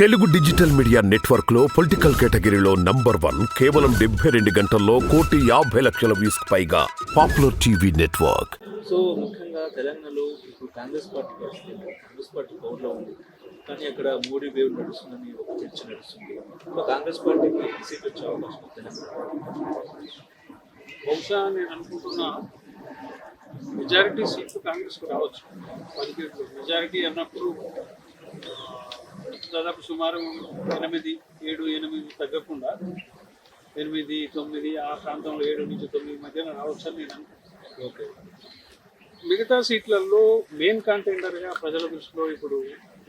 Telugu digital media నెట్వర్క్లో political కేటగిరీలో number one కేవలం డెబ్బై రెండు గంటల్లో కోటి యాభై లక్షల వ్యూస్ పైగా పాపులర్ టీవీ నెట్వర్క్. సో ముఖ్యంగా తెలంగాణలో ఇప్పుడు కాంగ్రెస్ పార్టీ కాంగ్రెస్ పార్టీ పవర్లో ఉంది. కానీ అక్కడ మోడీ వేవ్ నడుస్తుందని ఒక చర్చ నడుస్తుంది. సో కాంగ్రెస్ పార్టీకి సీట్ వచ్చే అవకాశం తెలంగాణ బహుశా నేను అనుకుంటున్నా మెజారిటీ సీట్లు కాంగ్రెస్కు రావచ్చు. పదిహేడు మెజారిటీ అన్నప్పుడు దాదాపు సుమారు ఎనిమిది ఏడు ఎనిమిది తగ్గకుండా ఎనిమిది తొమ్మిది ఆ ప్రాంతంలో ఏడు నుంచి తొమ్మిది మధ్యన రావచ్చు అని నేను అనుకుంటున్నాను. ఓకే. మిగతా సీట్లలో మెయిన్ కంటెండర్గా ప్రజల దృష్టిలో ఇప్పుడు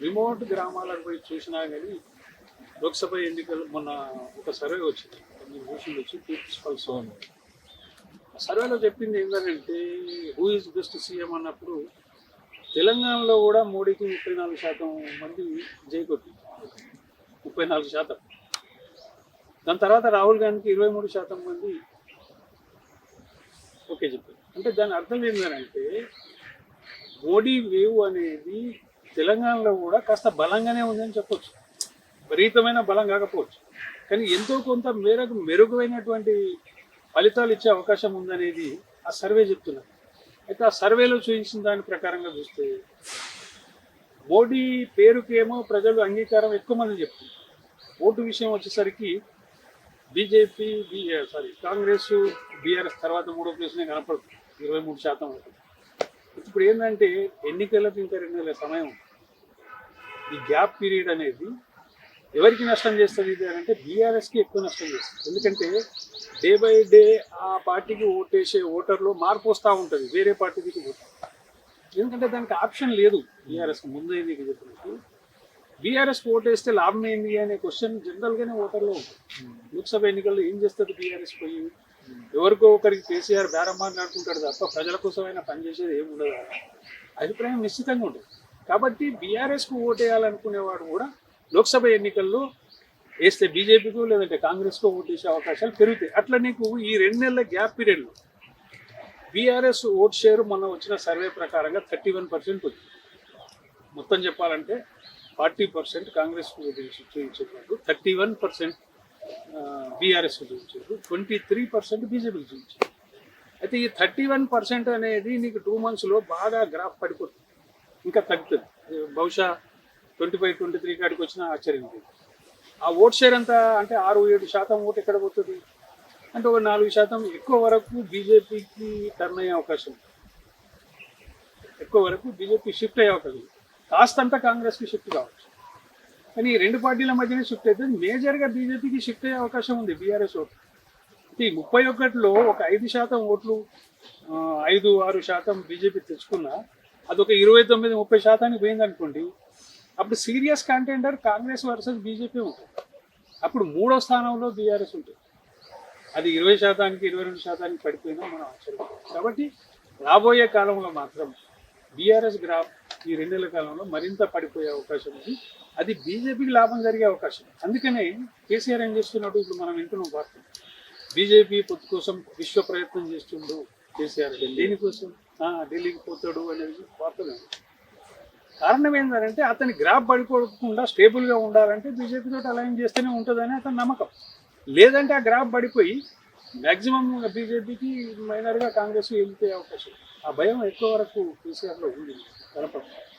రిమోట్ గ్రామాలకు పోయి చూసినా కానీ లోక్సభ ఎన్నికలు మొన్న ఒక సర్వే వచ్చింది. మీరు చూసి వచ్చి అని ఆ సర్వేలో చెప్పింది ఏంటంటే హూ ఇస్ బెస్ట్ సీఎం అన్నప్పుడు తెలంగాణలో కూడా మోడీకి ముప్పై నాలుగు శాతం మంది జైకొట్టి. ముప్పై నాలుగు శాతం. దాని తర్వాత రాహుల్ గాంధీకి ఇరవై మూడు శాతం మంది ఓకే చెప్పారు. అంటే దాని అర్థం ఏంటంటే మోడీ వేవ్ అనేది తెలంగాణలో కూడా కాస్త బలంగానే ఉందని చెప్పొచ్చు. విపరీతమైన బలం కాకపోవచ్చు. కానీ ఎంతో కొంత మేరకు మెరుగైనటువంటి ఫలితాలు ఇచ్చే అవకాశం ఉందనేది ఆ సర్వే చెప్తున్నారు అయితే ఆ సర్వేలో చూపించిన దాని ప్రకారంగా చూస్తే మోడీ పేరుకేమో ప్రజలు అంగీకారం ఎక్కువ మంది చెప్తున్నారు. ఓటు విషయం వచ్చేసరికి BJP B sorry Congress BRS తర్వాత మూడో ప్లేస్నే కనపడుతుంది ఇరవై మూడు శాతం ఉంటుంది ఇప్పుడు ఏంటంటే ఎన్నికలకు ఇంకా రెండు నెలల సమయం ఈ గ్యాప్ పీరియడ్ అనేది ఎవరికి నష్టం చేస్తుంది ఇది అని అంటే బీఆర్ఎస్కి ఎక్కువ నష్టం చేస్తుంది. ఎందుకంటే డే బై డే ఆ పార్టీకి ఓటేసే ఓటర్లో మార్పు వస్తూ ఉంటుంది. వేరే పార్టీకి ఓటు ఎందుకంటే దానికి ఆప్షన్ లేదు బీఆర్ఎస్కి. ముందే నీకు చెప్పినట్టు. బీఆర్ఎస్ ఓటేస్తే లాభం ఏంది అనే క్వశ్చన్ జనరల్గానే ఓటర్లో ఉంటుంది లోక్సభ ఎన్నికల్లో ఏం చేస్తుంది బీఆర్ఎస్ పోయి? ఎవరికో ఒకరికి కేసీఆర్ బేరం మాట్లాడుకుంటాడు తప్ప ప్రజల కోసమైనా పనిచేసేది ఏమి ఉండదు. అభిప్రాయం నిశ్చితంగా ఉంటుంది. కాబట్టి బీఆర్ఎస్కు ఓటేయాలనుకునేవాడు కూడా లోక్సభ ఎన్నికల్లో వేస్తే బీజేపీకు లేదంటే కాంగ్రెస్కు ఓటేసే అవకాశాలు పెరుగుతాయి. అట్లా నీకు ఈ రెండు నెలల గ్యాప్ పీరియడ్లో బీఆర్ఎస్ ఓట్ షేర్ మొన్న వచ్చిన సర్వే ప్రకారంగా థర్టీ వన్ పర్సెంట్ ఉంది మొత్తం చెప్పాలంటే ఫార్టీ పర్సెంట్ కాంగ్రెస్ చూపించారు థర్టీ వన్ పర్సెంట్ బీఆర్ఎస్ చూపించారు ట్వంటీ త్రీ పర్సెంట్ బీజేపీకి చూపించారు. అయితే ఈ థర్టీ వన్ పర్సెంట్ అనేది నీకు టూ మంత్స్లో బాగా గ్రాఫ్ పడిపోతుంది. ఇంకా తగ్గుతుంది. బహుశా ట్వంటీ ఫైవ్ ట్వంటీ త్రీ కాడికి వచ్చినా ఆశ్చర్యం లేదు. ఆ ఓట్ షేర్ అంతా అంటే ఆరు ఏడు శాతం ఓటు ఎక్కడ పోతుంది? అంటే ఒక నాలుగు శాతం ఎక్కువ వరకు బీజేపీకి టర్న్ అయ్యే అవకాశం ఉంది. ఎక్కువ వరకు బీజేపీ షిఫ్ట్ అయ్యే అవకాశం కాస్తంతా కాంగ్రెస్కి షిఫ్ట్ కావచ్చు. కానీ ఈ రెండు పార్టీల మధ్యనే షిఫ్ట్ అవుతుంది మేజర్గా బీజేపీకి షిఫ్ట్ అయ్యే అవకాశం ఉంది బీఆర్ఎస్ ఓట్లు ఈ ముప్పై ఒకటిలో ఒక ఐదు శాతం ఓట్లు ఐదు ఆరు శాతం బీజేపీ తెచ్చుకున్నా అదొక ఇరవై తొమ్మిది ముప్పై శాతానికి పోయింది అనుకోండి అప్పుడు serious contender Congress versus BJP ఉంటుంది. అప్పుడు మూడో స్థానంలో బీఆర్ఎస్ ఉంటుంది. అది ఇరవై శాతానికి ఇరవై రెండు శాతానికి పడిపోయినా మనం ఆశ్చర్యపోతాం కాబట్టి రాబోయే కాలంలో మాత్రం బీఆర్ఎస్ గ్రాఫ్ ఈ రెండు నెలల కాలంలో మరింత పడిపోయే అవకాశం ఉంది. అది బీజేపీకి లాభం జరిగే అవకాశం. అందుకనే కేసీఆర్ ఏం చేస్తున్నాడు? ఇప్పుడు మనం వింటున్నాం వార్త. బీజేపీ పొత్తు కోసం విశ్వ ప్రయత్నం చేస్తుండు కేసీఆర్. దేనికోసం? ఢిల్లీకి పోతాడు అనేది వార్తలు. కారణం ఏంటంటే అతని గ్రాఫ్ పడిపోకుండా స్టేబుల్గా ఉండాలంటే బీజేపీతో అలైన్ చేస్తేనే ఉంటుందని అతని నమ్మకం. లేదంటే ఆ గ్రాఫ్ పడిపోయి మ్యాక్సిమం బీజేపీకి మైనర్గా కాంగ్రెస్ వెళ్ళిపోయే అవకాశం. ఆ భయం ఎక్కువ వరకు కేసీఆర్లో ఉంది. కనపడుతుంది